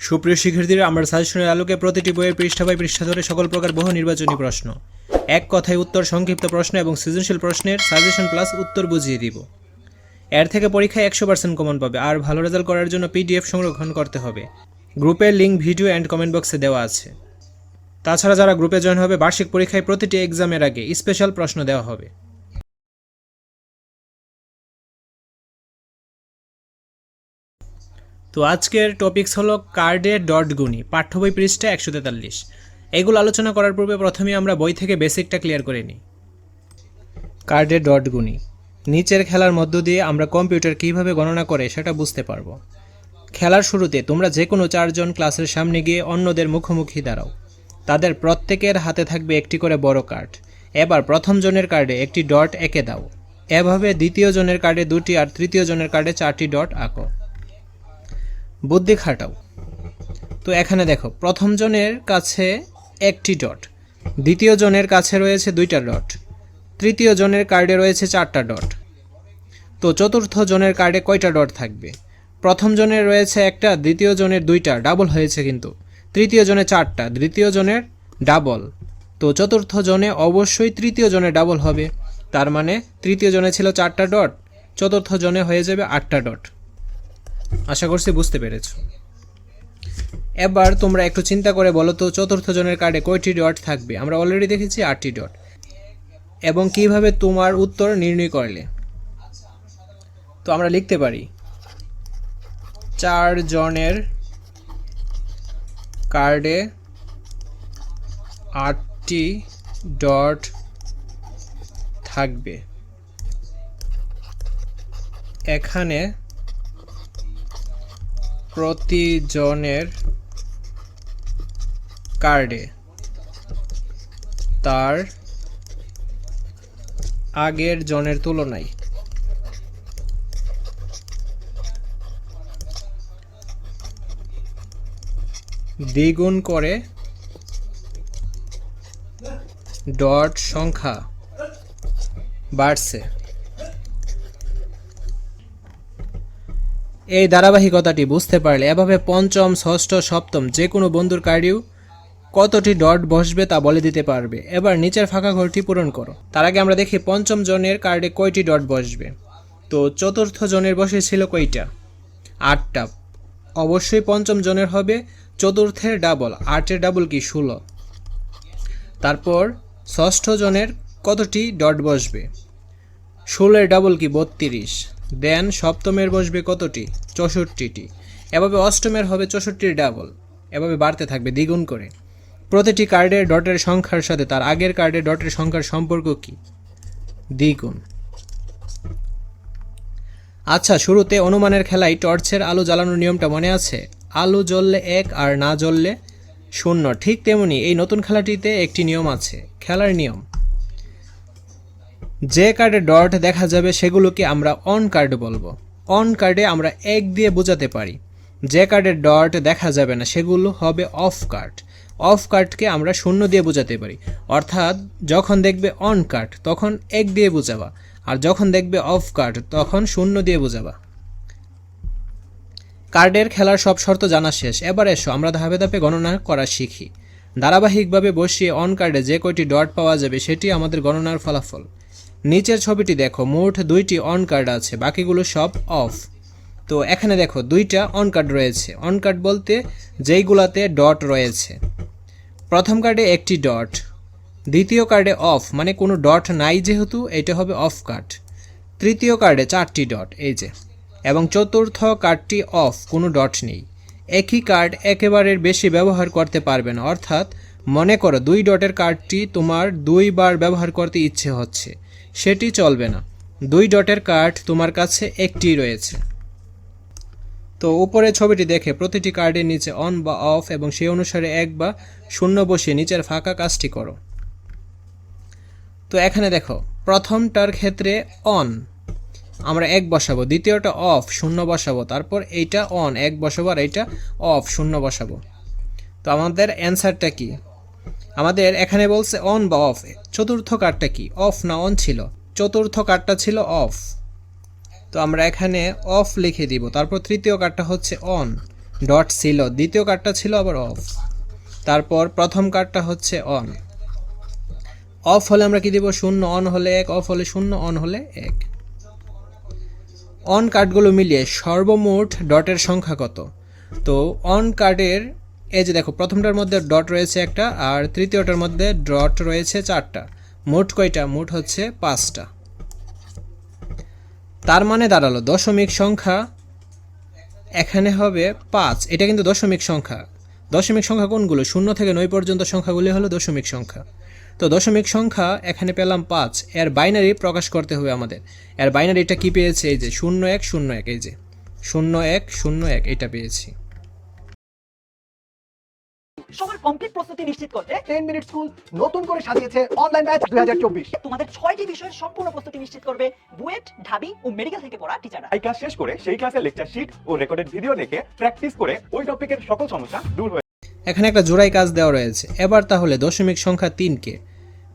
সুপ্রিয় শিক্ষার্থীরা, আমরা সাজেশনের আলোকে প্রতিটি বইয়ের পৃষ্ঠা বাই পৃষ্ঠা ধরে সকল প্রকার বহু নির্বাচনী প্রশ্ন। এক কথায় উত্তর, সংক্ষিপ্ত প্রশ্ন এবং সৃজনশীল প্রশ্নের সাজেশন প্লাস উত্তর বুঝিয়ে দিব। এর থেকে পরীক্ষায় একশো পার্সেন্ট কমন পাবে আর ভালো রেজাল্ট করার জন্য পিডিএফ সংরক্ষণ করতে হবে। গ্রুপের লিঙ্ক ভিডিও অ্যান্ড কমেন্ট বক্সে দেওয়া আছে। তাছাড়া যারা গ্রুপে জয়েন হবে, বার্ষিক পরীক্ষায় প্রতিটি এক্সামের আগে স্পেশাল প্রশ্ন দেওয়া হবে। তো আজকের টপিকস হলো কার্ডে ডট গুণি, পাঠ্য বই পৃষ্ঠা একশো তেতাল্লিশ। এগুলো আলোচনা করার পূর্বে প্রথমে আমরা বই থেকে বেসিকটা ক্লিয়ার করে নিই। কার্ডে ডট গুণি, নিচের খেলার মধ্য দিয়ে আমরা কম্পিউটার কীভাবে গণনা করে সেটা বুঝতে পারব। খেলার শুরুতে তোমরা যে কোনো চারজন ক্লাসের সামনে গিয়ে অন্যদের মুখোমুখি দাঁড়াও। তাদের প্রত্যেকের হাতে থাকবে একটি করে বড় কার্ড। এবার প্রথম জনের কার্ডে একটি ডট এঁকে দাও। এভাবে দ্বিতীয় জনের কার্ডে দুটি আর তৃতীয় জনের কার্ডে চারটি ডট আঁকো। বুদ্ধি খাটাও। তো এখানে দেখো, প্রথম জনের কাছে একটি ডট, দ্বিতীয় জনের কাছে রয়েছে দুইটা ডট, তৃতীয় জনের কার্ডে রয়েছে চারটা ডট। তো চতুর্থ জনের কার্ডে কয়টা ডট থাকবে? প্রথম জনের রয়েছে একটা, দ্বিতীয় জনের দুইটা, ডাবল হয়েছে কিন্তু। তৃতীয় জনে চারটা তৃতীয় জনের ডাবল। তো চতুর্থ জনে অবশ্যই তৃতীয় জনে ডাবল হবে। তার মানে তৃতীয় জনে ছিল চারটা ডট, চতুর্থ জনে হয়ে যাবে আটটা ডট। আশা করছি বুঝতে পেরেছ। এবার তোমরা একটু চিন্তা করে বলো তো, চতুর্থ জনের কার্ডে কয়টি ডট থাকবে? আমরা অলরেডি দেখেছি আটটি ডট এবং কীভাবে তোমার উত্তর নির্ণয় করলে? তো আমরা লিখতে পারি, চার জনের কার্ডে আটটি ডট থাকবে। এখানে প্রতিজনের কার্ডে তার আগের জনের তুলনায় দ্বিগুণ করে ডট সংখ্যা বাড়ছে। এই ধারাবাহিকতাটি বুঝতে পারলে এভাবে পঞ্চম, ষষ্ঠ, সপ্তম যে কোনো বন্ধুর কার্ডিও কতটি ডট বসবে তা বলে দিতে পারবে। এবার নিচের ফাঁকা ঘরটি পূরণ করো। তার আগে আমরা দেখি পঞ্চম জনের কার্ডে কয়টি ডট বসবে। তো চতুর্থ জনের বসেছিল কয়টা? আটটা। অবশ্যই পঞ্চম জনের হবে চতুর্থের ডাবল। আটের ডাবল কি? ষোলো। তারপর ষষ্ঠ জনের কতটি ডট বসবে? ষোলোর ডাবল কি? বত্রিশ। দেন সপ্তমের বসবে কতটি? চৌষট্টিটি। এভাবে অষ্টমের হবে চৌষট্টির ডাবল এভাবে বাড়তে থাকবে দ্বিগুণ করে। প্রতিটি কার্ডের ডটের সংখ্যার সাথে তার আগের কার্ডের ডটের সংখ্যার সম্পর্ক কি? দ্বিগুণ। আচ্ছা শুরুতে অনুমানের খেলায় টর্চের আলো জ্বালানোর নিয়মটা মনে আছে? আলো জ্বললে এক আর না জ্বললে শূন্য। ঠিক তেমনি এই নতুন খেলাটিতে একটি নিয়ম আছে, খেলার নিয়ম। যে কার্ডে ডট দেখা যাবে সেগুলোকে আমরা অন কার্ড বলব। অন কার্ডে আমরা এক দিয়ে বোঝাতে পারি। যে কার্ডের ডট দেখা যাবে না, সেগুলো হবে অফ কার্ড অফ কার্ডকে আমরা শূন্য দিয়ে বোঝাতে পারি। অর্থাৎ যখন দেখবে অন কার্ড তখন এক দিয়ে বোঝাবা। আর যখন দেখবে অফ কার্ড তখন শূন্য দিয়ে বোঝাবা। কার্ডের খেলার সব শর্ত জানা শেষ। এবার এসো, আমরা ধাপে ধাপে গণনা করা শিখি। ধারাবাহিকভাবে বসিয়ে অন কার্ডে যে কয়টি ডট পাওয়া যাবে, সেটি আমাদের গণনার ফলাফল। নিচের ছবিটি দেখো, মোট দুইটি অন কার্ড আছে, বাকিগুলো সব অফ তো এখানে দেখো, দুইটা অন কার্ড রয়েছে। অন কার্ড বলতে যেইগুলাতে ডট রয়েছে। প্রথম কার্ডে একটি ডট দ্বিতীয় কার্ডে অফ মানে কোনো ডট নাই যেহেতু, এটা হবে অফ কার্ড তৃতীয় কার্ডে চারটি ডট এই যে। এবং চতুর্থ কার্ডটি অফ কোনো ডট নেই। একই কার্ড একেবারের বেশি ব্যবহার করতে পারবে না। অর্থাৎ মনে করো, দুই ডটের কার্ডটি তোমার দুইবার ব্যবহার করতে ইচ্ছে হচ্ছে। সেটি চলবে না। দুই ডটের কার্ড তোমার কাছে একটি রয়েছে। তো উপরে ছবিটি দেখে প্রতিটি কার্ডের নিচে অন বা অফ এবং সেই অনুসারে এক বা শূন্য বসিয়ে নিচের ফাঁকা কাজটি করো। তো এখানে দেখো, প্রথমটার ক্ষেত্রে অন, আমরা এক বসাবো। দ্বিতীয়টা অফ, শূন্য বসাবো। তারপর এইটা অন, এক বসাবো আর এইটা অফ, শূন্য বসাবো। তো আমাদের অ্যান্সারটা কি? আমাদের এখানে বলছে অন বা অফ চতুর্থ কার্ডটা কি? অফ না অন ছিল? চতুর্থ কার্ডটা ছিল অফ তো আমরা এখানে অফ লিখে দিব, তারপর তৃতীয় কার্ডটা হচ্ছে অন ডট ছিল। দ্বিতীয় কার্ডটা ছিল আবার অফ তারপর প্রথম কার্ডটা হচ্ছে অন অফ হলে আমরা কি দিব? শূন্য অন হলে এক অফ হলে শূন্য অন হলে এক। অন কার্ডগুলো মিলিয়ে সর্বমোট ডটের সংখ্যা কত? তো অন কার্ডের এই যে দেখো, প্রথমটার মধ্যে ডট রয়েছে একটা, আর তৃতীয়টার মধ্যে ডট রয়েছে চারটা। মোট কয়টা? মোট হচ্ছে পাঁচটা। তার মানে দাঁড়াল, দশমিক সংখ্যা এখানে হবে পাঁচ। এটা কিন্তু দশমিক সংখ্যা। দশমিক সংখ্যা কোনগুলো? শূন্য থেকে নয় পর্যন্ত সংখ্যাগুলি হলো দশমিক সংখ্যা। তো দশমিক সংখ্যা এখানে পেলাম পাঁচ। এর বাইনারি প্রকাশ করতে হবে আমাদের। এর বাইনারিটা কি পেয়েছে? এই যে শূন্য এক শূন্য এক, এই যে। শূন্য এক শূন্য এক, এটা পেয়েছি। সবার কমপ্লিট প্রস্তুতি নিশ্চিত করতে টেন মিনিট স্কুল নতুন করে সাজিয়েছে অনলাইন ব্যাচ দুই হাজার চব্বিশ। তোমাদের ছয়টি বিষয়ের সম্পূর্ণ প্রস্তুতি নিশ্চিত করবে বুয়েট ঢাবি ও মেডিকেল থেকে পড়া টিচাররা এই ক্লাস শেষ করে সেই ক্লাসের লেকচার শিট ও রেকর্ডেড ভিডিও দেখে প্র্যাকটিস করে ওই টপিকের সকল সমস্যা দূর হয়ে এখানে একটা জোড়াই কাজ দেওয়া রয়েছে। এবার তাহলে দশমিক সংখ্যা তিনকে।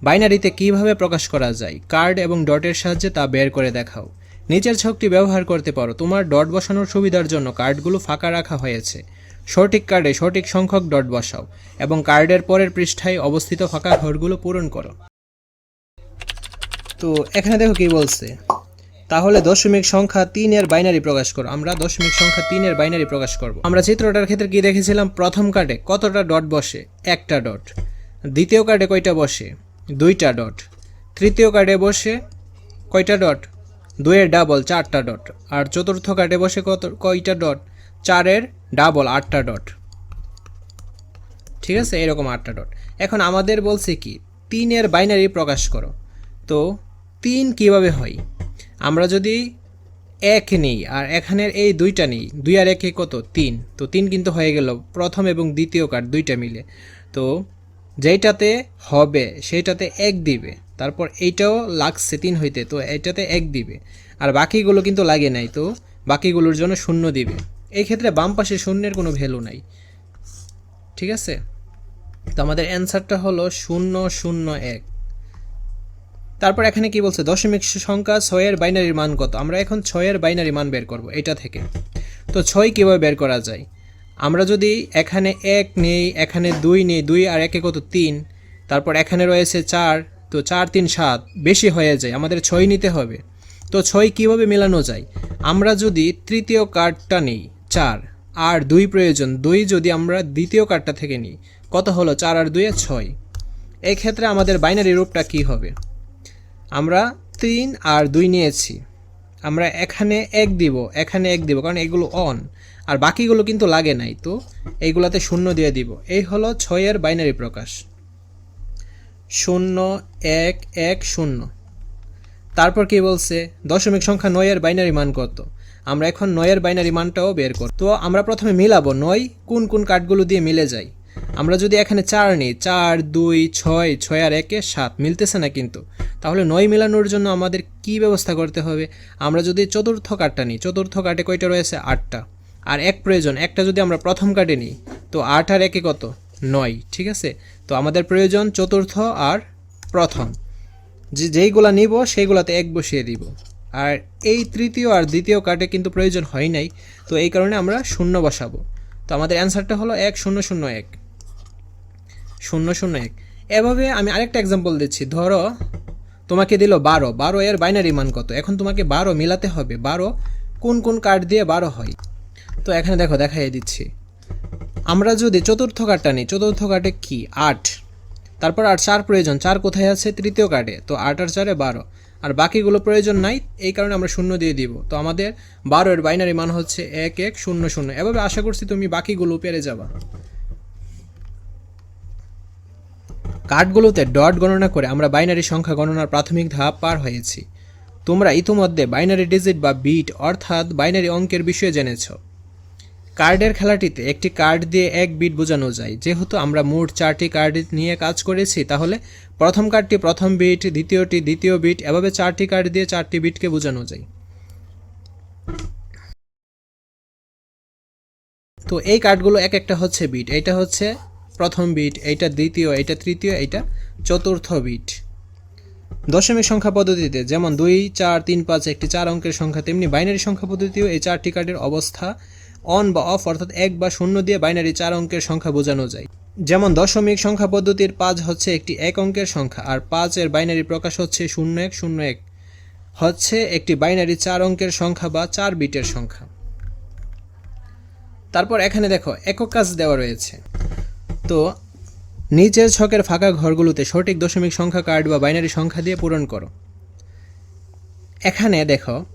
বাইনারিতে কীভাবে প্রকাশ করা যায়? কার্ড এবং ডটের সাহায্যে তা বের করে দেখাও। নিচের ছকটি ব্যবহার করতে পারো। তোমার ডট বসানোর সুবিধার জন্য কার্ডগুলো ফাঁকা রাখা হয়েছে। সঠিক কার্ডে সঠিক সংখ্যক ডট বসাও এবং কার্ডের পরের পৃষ্ঠায় অবস্থিত ফাঁকা ঘরগুলো পূরণ করো। তো এখানে দেখো কি বলছে। তাহলে দশমিক সংখ্যা তিনের বাইনারি প্রকাশ করো। আমরা দশমিক সংখ্যা তিনের বাইনারি প্রকাশ করব। আমরা চিত্রটার ক্ষেত্রে কি দেখেছিলাম? প্রথম কার্ডে কতটা ডট বসে? একটা ডট। দ্বিতীয় কার্ডে কয়টা বসে? দুইটা ডট। তৃতীয় কার্ডে বসে কয়টা ডট? দুইয়ের ডাবল, চারটা ডট। আর চতুর্থ কার্ডে বসে কত কয়টা ডট? চারের ডাবল আটটা ডট ঠিক আছে? এরকম আটটা ডট এখন আমাদের বলছে কি, তিনের বাইনারি প্রকাশ করো। তো তিন কীভাবে হয়? আমরা যদি এক নিই আর এখানের এই দুইটা নিই, দুই আর একে কত? তিন। তো তিন কিন্তু হয়ে গেল প্রথম এবং দ্বিতীয় কার্ড দুইটা মিলে। তো যেইটাতে হবে সেইটাতে এক দিবে। তারপর এইটাও লাগছে তিন হইতে, তো এইটাতে এক দিবে। আর বাকিগুলো কিন্তু লাগে নাই, তো বাকিগুলোর জন্য শূন্য দিবে। এই ক্ষেত্রে বাম পাশে শূন্যের কোনো ভ্যালু নাই। ঠিক আছে? তো আমাদের অ্যান্সারটা হলো শূন্য শূন্য, এক। তারপর এখানে কি বলছে? দশমিক সংখ্যা ছয়ের বাইনারির মান কত? আমরা এখন ছয়ের বাইনারি মান বের করব, এটা থেকে। তো ছয় কীভাবে বের করা যায়? আমরা যদি এখানে এক নেই, এখানে দুই নেই, দুই আর একে কত? তিন। তারপর এখানে রয়েছে চার, তো চার, তিন, সাত। বেশি হয়ে যায়, আমাদের ছয় নিতে হবে। তো ছয় কীভাবে মেলানো যায়? আমরা যদি তৃতীয় কার্ডটা নিই চার। আর দুই প্রয়োজন। দুই যদি আমরা দ্বিতীয় কার্ডটা থেকে নিই, কত হলো চার আর দুইয়ে ছয়? এই ক্ষেত্রে আমাদের বাইনারি রূপটা কী হবে? আমরা তিন আর দুই নিয়েছি। আমরা এখানে এক দিব, এখানে এক দিব, কারণ এগুলো অন আর বাকিগুলো কিন্তু লাগে নাই, তো এইগুলাতে শূন্য দিয়ে দিব। এই হলো ছয়ের বাইনারি প্রকাশ। শূন্য, এক এক, শূন্য। তারপর কি বলছে? দশমিক সংখ্যা নয়ের বাইনারি মান কত? আমরা এখন নয়ের বাইনারি মানটাও বের কর তো আমরা প্রথমে মিলাবো নয়, কোন কোন কার্ডগুলো দিয়ে মিলে যায়। আমরা যদি এখানে চার নিই, চার, দুই, ছয় ছয় আর একে সাত, মিলতেছে না কিন্তু। তাহলে নয় মেলানোর জন্য আমাদের কি ব্যবস্থা করতে হবে? আমরা যদি চতুর্থ কার্ডটা নিই, চতুর্থ কার্ডে কয়টা রয়েছে? আটটা। আর এক প্রয়োজন, একটা যদি আমরা প্রথম কার্ডে নিই, তো আট আর একে কত? নয়, ঠিক আছে? তো আমাদের প্রয়োজন চতুর্থ আর প্রথম। যে যেইগুলা নিব, সেইগুলাতে এক বসিয়ে দিব। আর এই তৃতীয় আর দ্বিতীয় কার্ডে কিন্তু প্রয়োজন হয় নাই। তো এই কারণে আমরা শূন্য বসাবো। তো আমাদের অ্যান্সারটা হলো এক, শূন্য শূন্য, এক। শূন্য শূন্য, এক। এভাবে আমি আরেকটা এক্সাম্পল দিচ্ছি। ধরো, তোমাকে দিল বারো। বারো এর বাইনারি মান কত? এখন তোমাকে বারো মিলাতে হবে। বারো কোন কোন কার্ড দিয়ে বারো হয়? তো এখানে দেখো দেখাই দিচ্ছি। আমরা যদি চতুর্থ কার্ডটা নিই, চতুর্থ কার্ডে কি? আট। তারপর আর চার প্রয়োজন। চার কোথায় আছে? তৃতীয় কার্ডে তো আট আর চারে বারো। আর বাকিগুলো প্রয়োজন নাই, এই কারণে আমরা শূন্য দিয়ে দিব। তো আমাদের বারোর বাইনারি মান হচ্ছে এক এক শূন্য শূন্য। এভাবে আশা করছি তুমি বাকিগুলো পেরে যাবা। কার্ডগুলোতে ডট গণনা করে আমরা বাইনারি সংখ্যা গণনার প্রাথমিক ধাপ পার হয়েছি। তোমরা ইতিমধ্যে বাইনারি ডিজিট বা বিট অর্থাৎ বাইনারি অঙ্কের বিষয়ে জেনেছ। কার্ডের খেলাটিতে একটি কার্ড দিয়ে এক বিট বোঝানো যায়। যেহেতু আমরা মোট চারটি কার্ড নিয়ে কাজ করেছি, তাহলে প্রথম কার্ডটি প্রথম বিট, দ্বিতীয়টি দ্বিতীয় বিট, এভাবে চারটি কার্ড দিয়ে চারটি বিটকে বোঝানো যায়। তো এই কার্ডগুলো এক একটা হচ্ছে বিট। এইটা হচ্ছে প্রথম বিট, এইটা দ্বিতীয়, এইটা তৃতীয়, এইটা চতুর্থ বিট। দশমিক সংখ্যা পদ্ধতিতে যেমন দুই, চার, তিন, পাঁচ, একটি চার অঙ্কের সংখ্যা, তেমনি বাইনারি সংখ্যা পদ্ধতিও এই চারটি কার্ডের অবস্থা অন বা অফ অর্থাৎ এক বা শূন্য দিয়ে বাইনারি চার অঙ্কের সংখ্যা বোঝানো যায়। যেমন দশমিক সংখ্যা পদ্ধতির পাঁচ হচ্ছে একটি এক অঙ্কের সংখ্যা, আর পাঁচের বাইনারি প্রকাশ হচ্ছে শূন্য এক শূন্য এক হচ্ছে একটি বাইনারি চার অঙ্কের সংখ্যা বা চার বিটের সংখ্যা। তারপর এখানে দেখো, একক কাজ দেওয়া রয়েছে। তো নিচের ছকের ফাঁকা ঘরগুলোতে সঠিক দশমিক সংখ্যা কার্ড বা বাইনারি সংখ্যা দিয়ে পূরণ করো। এখানে দেখো,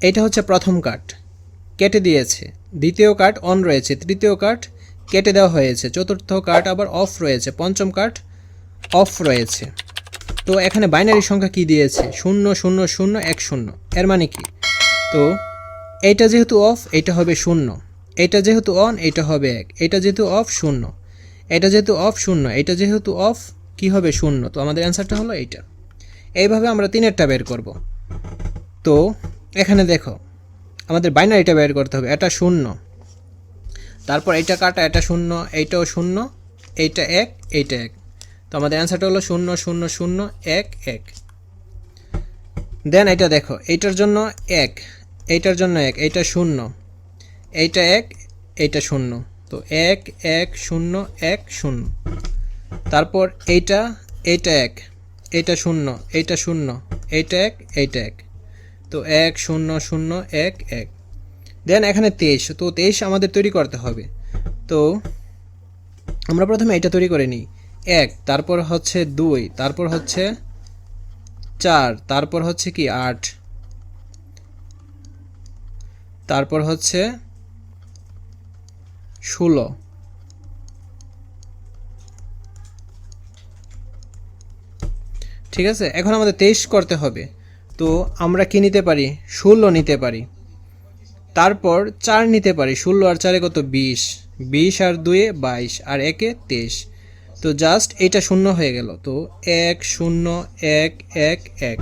এটা হচ্ছে প্রথম কার্ড, কেটে দিয়েছে। দ্বিতীয় কার্ড অন রয়েছে, তৃতীয় কার্ড কেটে দেওয়া হয়েছে, চতুর্থ কার্ড আবার অফ রয়েছে, পঞ্চম কার্ড অফ রয়েছে। তো এখানে বাইনারি সংখ্যা কি দিয়েছে? শূন্য শূন্য শূন্য, এক শূন্য। এর মানে কি? তো এইটা যেহেতু অফ এটা হবে শূন্য। এটা যেহেতু অন এটা হবে এক। এটা যেহেতু অফ শূন্য। এটা যেহেতু অফ শূন্য। এটা যেহেতু অফ কি হবে শূন্য? তো আমাদের অ্যান্সারটা হলো এইটা। এইভাবে আমরা তিনেরটা বের করব। তো এখানে দেখো আমাদের বাইনারিটা বের করতে হবে, এটা শূন্য। তারপর এইটা কাটা, এটা শূন্য, এইটাও শূন্য, এইটা এক এইটা এক। তো আমাদের অ্যান্সারটা হলো শূন্য শূন্য শূন্য, এক এক। দেন এটা দেখো, এইটার জন্য এক, এইটার জন্য এক, এইটা শূন্য, এইটা এক, এইটা শূন্য। তো এক এক, শূন্য এক, শূন্য। তারপর এইটা এইটা এক, এইটা শূন্য এইটা শূন্য, এইটা এক এইটা এক। তো এক শূন্য শূন্য এক এক। দেন এখানে তেইশ। তো তেইশ আমাদের তৈরি করতে হবে। তো আমরা প্রথমে এটা তৈরি করে নিই। এক, তারপর হচ্ছে দুই, তারপর হচ্ছে চার, তারপর হচ্ছে কি আট। তারপর হচ্ছে ষোলো। ঠিক আছে? এখন আমাদের তেইশ করতে হবে। তো আমরা কি নিতে পারি? ষোলো নিতে পারি। তারপর চার নিতে পারি। ষোলো আর চারে কত? বিশ। বিশ আর দুয়ে বাইশ। আর একে তেইশ। তো জাস্ট এটা শূন্য হয়ে গেল। তো এক, শূন্য, এক এক এক।